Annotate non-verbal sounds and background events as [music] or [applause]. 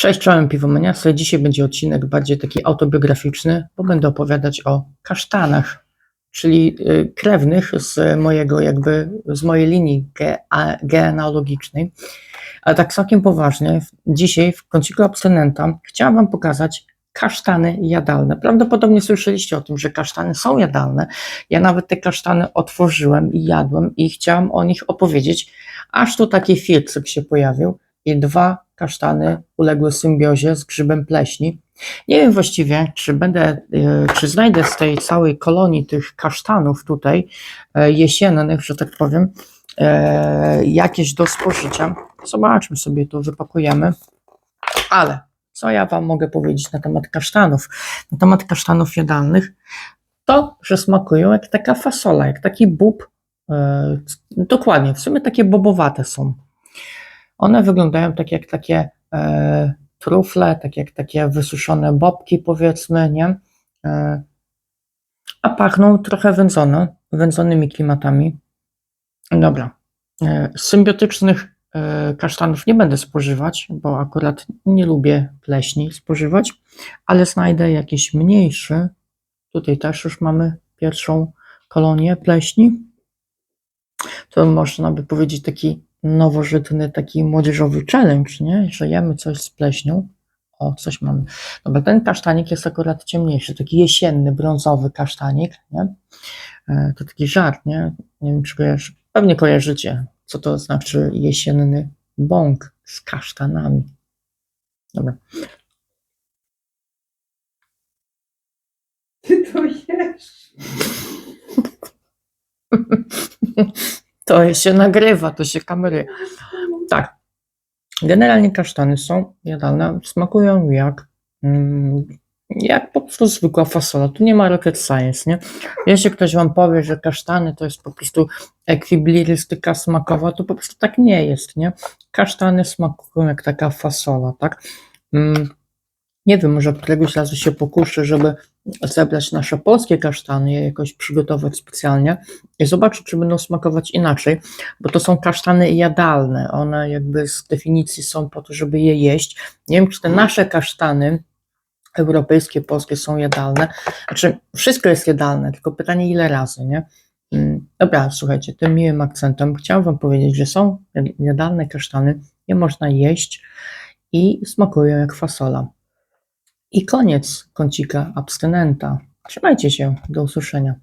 Cześć, czołem piwomania. Słuchaj, dzisiaj będzie odcinek bardziej taki autobiograficzny, bo będę opowiadać o kasztanach, czyli y, krewnych z mojego jakby, z mojej linii genealogicznej. Ale tak całkiem poważnie, dzisiaj w kąciku abstynenta chciałam wam pokazać kasztany jadalne. Prawdopodobnie słyszeliście o tym, że kasztany są jadalne. Ja nawet te kasztany otworzyłem i jadłem i chciałam o nich opowiedzieć, aż tu taki filtrek się pojawił i dwa kasztany uległy symbiozie z grzybem pleśni. Nie wiem właściwie, czy będę, e, czy znajdę z tej całej kolonii tych kasztanów tutaj e, jesiennych, że tak powiem, e, jakieś do spożycia. Zobaczmy sobie to, wypakujemy. Ale co ja Wam mogę powiedzieć na temat kasztanów? Na temat kasztanów jadalnych, to, że smakują jak taka fasola, jak taki bób. Dokładnie, w sumie takie bobowate są. One wyglądają tak jak takie e, trufle, tak jak takie wysuszone bobki, powiedzmy, nie? E, a pachną trochę wędzone, wędzonymi klimatami. Dobra. E, symbiotycznych e, kasztanów nie będę spożywać, bo akurat nie lubię pleśni spożywać, ale znajdę jakiś mniejszy. Tutaj też już mamy pierwszą kolonię pleśni. To można by powiedzieć taki nowożytny, taki młodzieżowy challenge, nie? że jemy coś z pleśnią. O, coś mamy. Dobra, ten kasztanik jest akurat ciemniejszy, taki jesienny, brązowy kasztanik, nie? E, To taki żart, nie? Nie wiem, czy pewnie kojarzycie, co to znaczy jesienny bąk z kasztanami. Dobra. Ty to jesz. [laughs] To się nagrywa, to się kameruje. Tak. Generalnie kasztany są jadalne, smakują jak, mm, jak po prostu zwykła fasola. Tu nie ma rocket science, nie? Jeśli ktoś wam powie, że kasztany to jest po prostu ekwiblirystyka smakowa, to po prostu tak nie jest, nie? Kasztany smakują jak taka fasola, tak? Mm, Nie wiem, może któregoś razu się pokuszę, żeby zebrać nasze polskie kasztany, je jakoś przygotować specjalnie i zobaczyć, czy będą smakować inaczej, bo to są kasztany jadalne. One jakby z definicji są po to, żeby je jeść. Nie wiem, czy te nasze kasztany europejskie, polskie są jadalne. Znaczy, wszystko jest jadalne, tylko pytanie, ile razy, nie? Mm, Dobra, słuchajcie, tym miłym akcentem chciałam Wam powiedzieć, że są jadalne kasztany, je można jeść i smakują jak fasola. I koniec kącika abstynenta. Trzymajcie się, do usłyszenia.